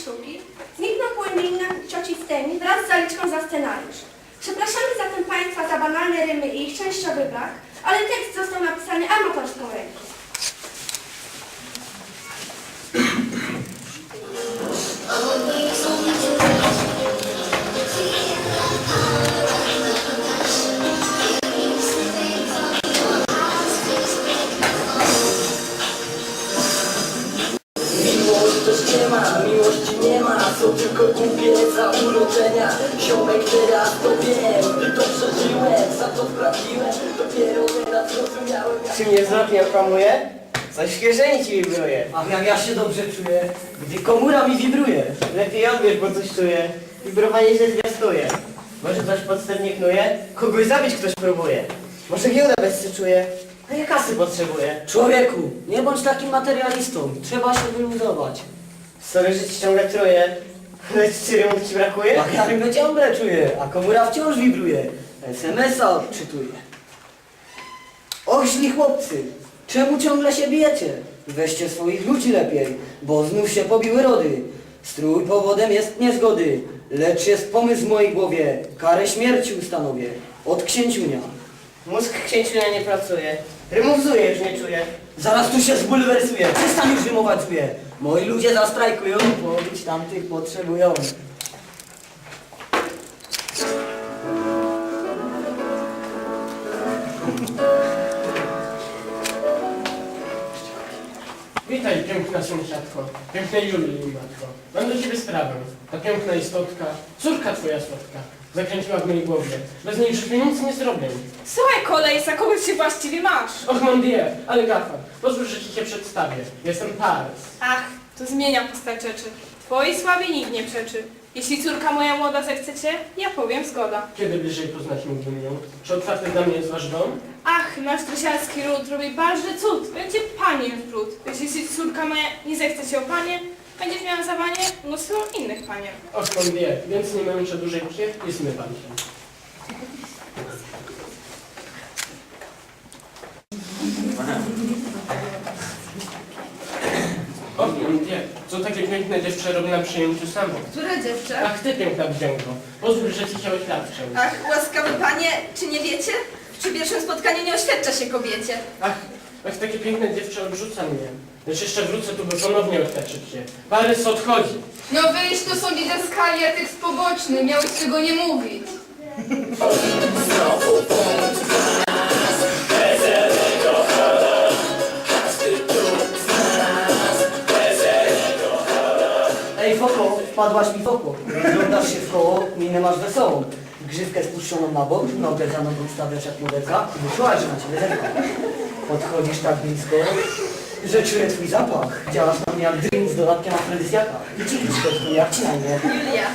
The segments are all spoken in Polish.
sztuki zniknął płomienna cioci Steni wraz z zaliczką za scenariusz. Przepraszamy zatem Państwa za banalne rymy i ich częściowy brak, ale tekst został napisany amatorską ręką. Nie okłamuje? Coś w kieszeni ci wibruje. Ach, jak ja się dobrze czuję, gdy komura mi wibruje Lepiej odbierz, bo coś czuję. Wibrowanie się zwiastuje. Może coś podstępnie knuje? Kogoś zabić ktoś próbuje. Może giełda bezcy czuje? A ja kasy potrzebuję. Człowieku, nie bądź takim materialistą Trzeba się wyluzować Sorry, że ci ciągle truje. Lecz czy rymów ci brakuje? Ach, ja rymę ciągle czuję, a komura wciąż wibruje SMS-a odczytuje Och, źli chłopcy, czemu ciągle się bijecie? Weźcie swoich ludzi lepiej, bo znów się pobiły rody. Strój powodem jest niezgody, lecz jest pomysł w mojej głowie. Karę śmierci ustanowię od księciunia. Mózg księciunia nie pracuje. Rymów zuje, już nie czuję. Zaraz tu się zbulwersuję, przestań już rymować zuje. Moi ludzie zastrajkują, pobić tamtych potrzebują. Piękna sąsiadko, pięknej Julii, matko. Mam do ciebie sprawę. Ta piękna istotka, córka twoja słodka, zakręciła w mojej głowie. Bez niej już nic nie zrobię. Słuchaj kolej, za kogoś się właściwie masz? Och, mon dieu, ale gafa, pozwól, że ci się przedstawię. Jestem Paris. Ach, to zmienia postać rzeczy. Twojej sławie nikt nie przeczy. Jeśli córka moja młoda zechcecie, ja powiem zgoda. Kiedy bliżej poznać mógłbym ją? Czy otwarty dla mnie jest wasz dom? Ach, nasz trusialski ród robi bardzo cud. Będzie paniem wrót. Więc jeśli córka moja nie zechce cię o panie, będziesz miała za panie mnóstwo innych panien. Och, mon dieu, więc nie męczę dłużej psie i zmywam się. Och, mon dieu, co takie piękne dziewczę robi na przyjęciu samo? Które dziewczę? Ach, ty piękna wdzięko, pozwól, że ci się oświadczę. Ach, łaskawy panie, czy nie wiecie? Przy pierwszym spotkaniu nie oświadcza się kobiecie. Ach, ach, takie piękne dziewczę odrzuca mnie. Lecz jeszcze wrócę tu, by ponownie oświadczyć się. Parys odchodzi. No wyjść to są didaskali, a tekst poboczny, miałeś tego nie mówić. Ej wpadłaś mi w oko. Rozglądasz się w koło, minę masz wesołą. Grzywkę spuszczoną na bok, nogę za nogą stawiasz jak modelka i wyczułaś, że na ciebie zerka. Podchodzisz tak blisko, że czuję twój zapach. Działasz na mnie jak drink z dodatkiem afrodyzjaka. I ci skutku, jak ci na mnie. Julia.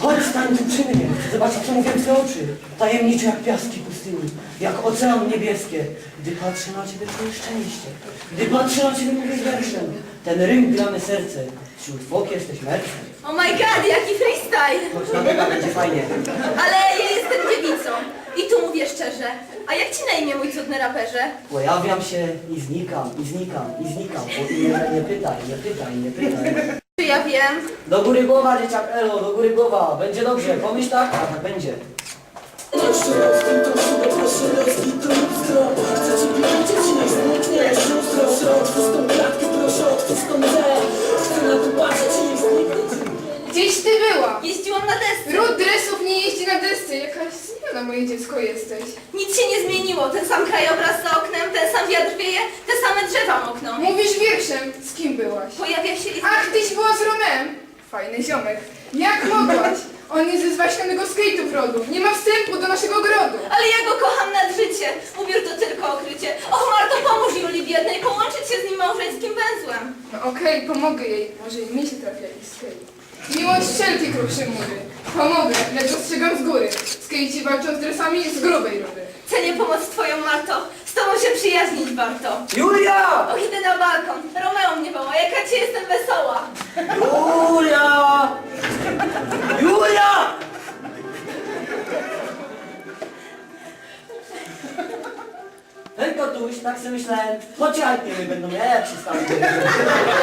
Chodź, stań tu przy mnie, chcę zobaczyć, twoje oczy. Tajemnicze jak piaski pustyni, jak ocean niebieskie. Gdy patrzę na ciebie, czuję szczęście. Gdy patrzę na ciebie, mówię wierszem. Ten rym gramy serce. Wśród fok jesteś mercem. Oh my god, jaki freestyle! Chodź na tego, będzie fajnie. Ale ja jestem dziewicą. I tu mówię szczerze. A jak ci na imię, mój cudny raperze? Pojawiam się i znikam, i znikam, i znikam. O imię nie pytaj, nie pytaj, nie pytaj. Czy ja wiem? Do góry głowa, dzieciak Elo, do góry głowa. Będzie dobrze, pomyśl tak, a tak będzie. Gdzieś ty była? Jeździłam na desce. Ród dresów nie jeździ na desce, jakaś zmiana moje dziecko jesteś. Nic się nie zmieniło. Ten sam krajobraz za oknem, ten sam wiatr wieje, te same drzewa mokną. Mówisz wierszem, z kim byłaś? Pojawia się i... Ach, tyś była z Romem. Fajny ziomek. Jak mogłaś? On jest ze zwaśnionego skate'ów rodu. Nie ma wstępu do naszego ogrodu. Ale ja go kocham nad życie. Ubiór to tylko okrycie. Och, Marto, pomóż Julii biednej połączyć się z nim małżeńskim węzłem. No okej, pomogę jej. Może i mi się trafi jakiś skate. Miłość wszelkie kruszy mury. Pomogę, lecz ostrzegam z góry. Skejci walczą z dresami z grubej rury. Cenię pomoc twoją, Marto. Z tobą się przyjaźnić warto. Julia! Och, idę na balkon. Romeo mnie woła. Jaka ci jestem wesoła. Julia! Julia! Hej kotuś, tak sobie myślałem, chodź nie będą ja jak się stanie.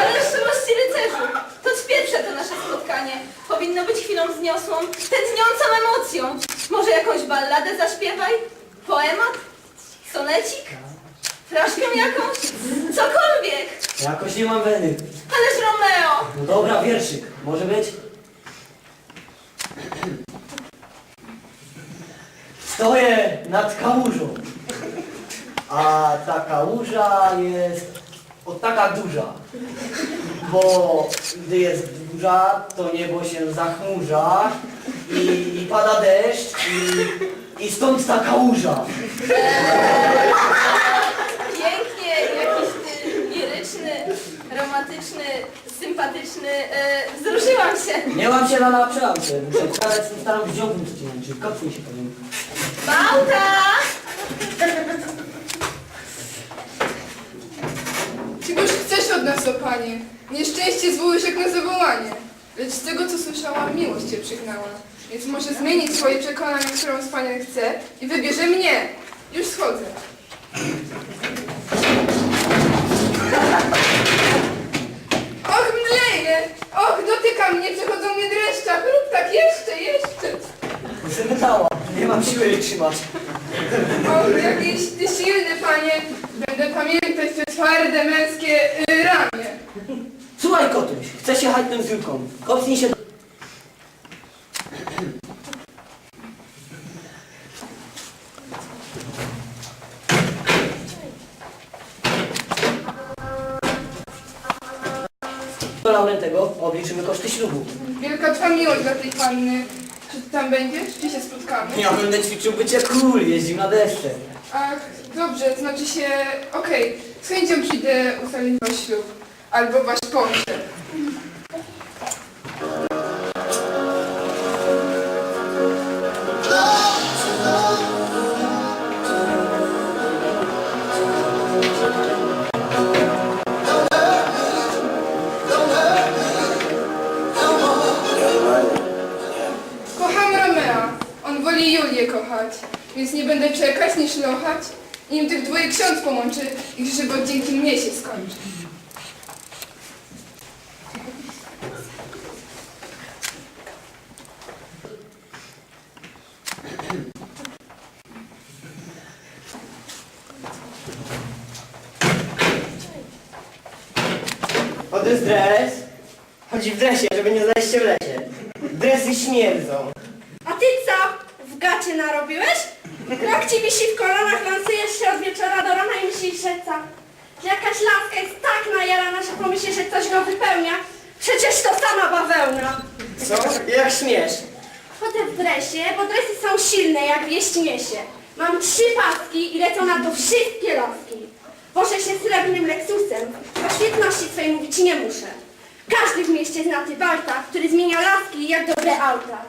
Ale szczerości rycerzu. To pierwsze to nasze spotkanie powinno być chwilą wzniosłą, tętniącą emocją. Może jakąś balladę zaśpiewaj? Poemat? Sonecik? Fraszkę jakąś? Cokolwiek! Jakoś nie mam weny. Ależ Romeo! No dobra, wierszyk. Może być? Stoję nad kałużą. A ta kałuża jest o taka duża. Bo gdy jest burza, to niebo się zachmurza i, i pada deszcz i, i stąd ta kałuża. Pięknie, jakiś ty liryczny, romantyczny, sympatyczny. E, wzruszyłam się. Nie mam się na naprzałce. Muszę wkładać swój starą wziągł ścinać, czyli kopnij się powiem. Bałka! Czegoż chcesz od nas, o panie? Nieszczęście zwołujesz jak na zawołanie. Lecz z tego, co słyszałam, miłość cię przygnała. Więc może zmienić swoje przekonanie, którą z panem chce i wybierze mnie. Już schodzę. Och, mdleję! Och, dotyka mnie, przechodzą mnie dreszcze. Rób tak jeszcze, jeszcze. Zemdlała, nie mam siły jej trzymać. Och, jakiś ty silny, panie. Będę pamiętać te twarde, męskie y, ramię. Słuchaj kotuś, chcę się chać tym Julką. Kopnij się do... Do Laurentego obliczymy koszty ślubu. Wielka twa miłość dla tej panny. Czy ty tam będziesz, czy się spotkamy? Ja będę ćwiczył bycie król, jeździł na desce. Ach, dobrze, znaczy się... Okej, z chęcią przyjdę ustalić ślub. Albo wasz pogrzeb. Szlochać. Nim tych dwoje ksiądz połączy, ich żywot dzięki mnie się skończy. Odrys dres. Chodzi w dresie, żeby nie znaleźć się w lesie. Dresy śmierdzą. A ty co? W gacie narobiłeś? Krok ci wisi w kolanach, lansujesz się od wieczora do rana i myślisz, że co? Że jakaś laska jest tak najarana, że pomyśli, że coś go wypełnia. Przecież to sama bawełna. Co? Jak śmiesz? Chodzę w dresie, bo dresy są silne, jak wieść niesie. Mam trzy paski i lecą na to wszystkie laski. Wożę się srebrnym Lexusem. O świetności swej mówić nie muszę. Każdy w mieście zna Tybalta, który zmienia laski jak dobre auta.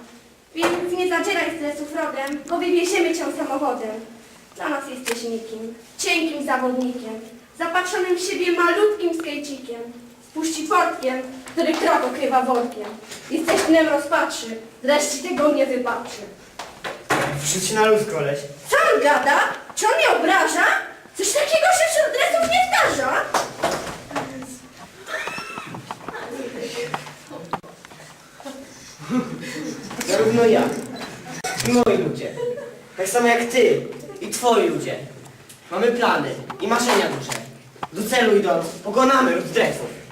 Więc nie zadzieraj stresów rodem, bo wywieziemy cię samochodem. Dla nas jesteś nikim, cienkim zawodnikiem, zapatrzonym w siebie malutkim skejcikiem, z puści portkiem, który krok okrywa workiem. Jesteś dnem rozpaczy, dreszcz tego nie wybaczy. Wrzuć na luz, koleś. Co on gada? Czy on mnie obraża? Coś takiego się wśród dresów nie zdarza. Zarówno ja i moi ludzie. Tak samo jak ty i twoi ludzie. Mamy plany i marzenia duże. Do celu idąc, pokonamy lud dresów.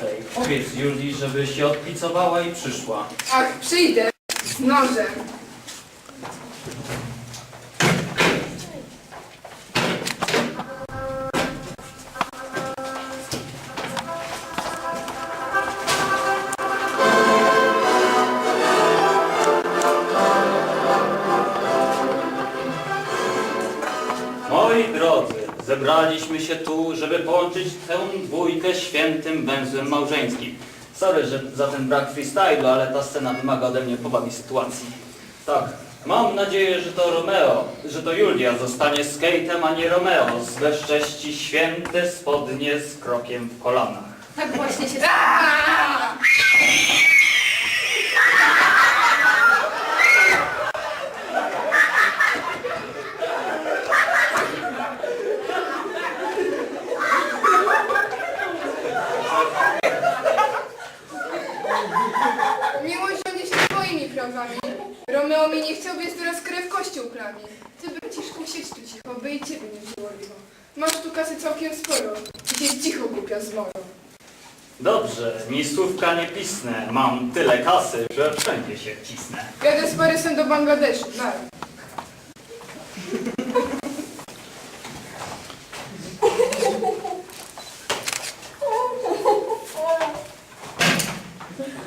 15. Powiedz Julii, żeby się odpicowała i przyszła. Ach, przyjdę z nożem. Moi drodzy, zebraliśmy się tu, żeby połączyć tę dwójkę świętym węzłem małżeńskim. Sorry że za ten brak freestylu, ale ta scena wymaga ode mnie pobawi sytuacji. Tak, mam nadzieję, że to Romeo, że to Julia zostanie skate'em, a nie Romeo. Zbezcześci święte spodnie z krokiem w kolanach. Tak właśnie się Aaa! Mi nie chciał, więc teraz krew kościół prawi. Ty braciszku, siedź tu cicho, by i ciebie nie licho. Masz tu kasy całkiem sporo, się cicho głupia zmorą. Dobrze, ni słówka nie pisnę. Mam tyle kasy, że wszędzie się wcisnę. Jadę z Parysem do Bangladeszu, na.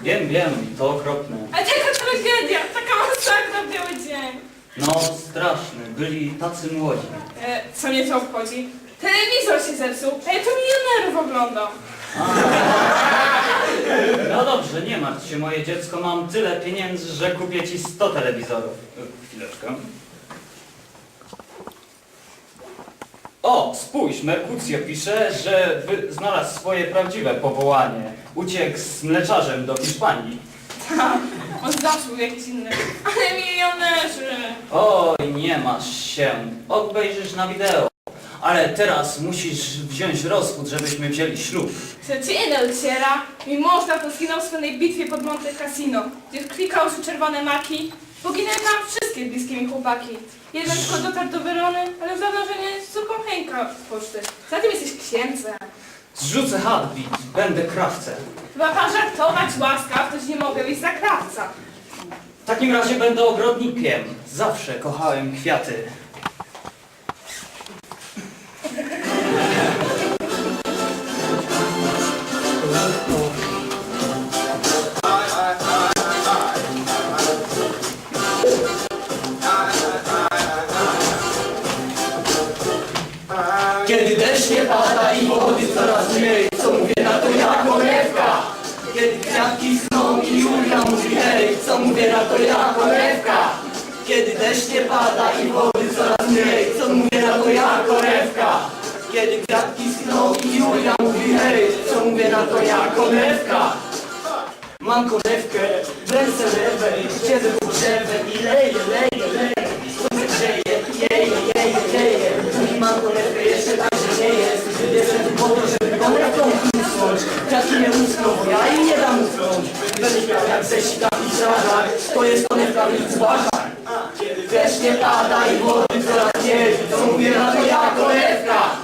Wiem, wiem, to okropne. A jaka tragedia, taka masakra w biały dzień. No, straszne. Byli tacy młodzi. E, co mnie to obchodzi? Telewizor się zepsuł, a ja tu milionerów oglądam. No dobrze, nie martw się, moje dziecko. Mam tyle pieniędzy, że kupię ci 100 telewizorów. E, Chwileczkę. O, spójrz, Merkucjo pisze, że wy znalazł swoje prawdziwe powołanie. Uciekł z mleczarzem do Hiszpanii. On był jakiś inny. Ale milionerzy. Oj, nie masz się. Obejrzysz na wideo. Ale teraz musisz wziąć rozchód, żebyśmy wzięli ślub. Nie dociera? Mi mąż na to zginął w słynnej bitwie pod Monte Cassino, gdzie klikał że czerwone maki. Poginęły tam wszystkie bliskie mi chłopaki. Jeden tylko dotarł do Werony, ale uznano, że nie jest zwykłą Henka z poczty. Za tym jesteś księdzem. Zrzucę heartbeat, będę krawcem. Chyba pan żartować łaskaw, toś nie mogę iść za krawca. W takim razie będę ogrodnikiem. Zawsze kochałem kwiaty. To ja konewka. Kiedy deszcz nie pada i wody coraz mniej, co mówię na to ja konewka. Kiedy kwiatki schną i Julia mówi hej, co mówię na to ja konewka. Mam konewkę, węsę lewej, siedzę pod drzewem i leję, leję, leję. Słońce grzeje, jeje, jeje, jeje. Mam konewkę, jeszcze tak się nie jest. Jestem po to, żeby konewką usnąć. Kwiatki nie uschną, bo ja im nie dam uschnąć. Będę śmiał jak ze sikach i strażach, to jest konewka w zważach. Kiedy deszcz nie pada i wody coraz mniej, to mówię na to ja konewka.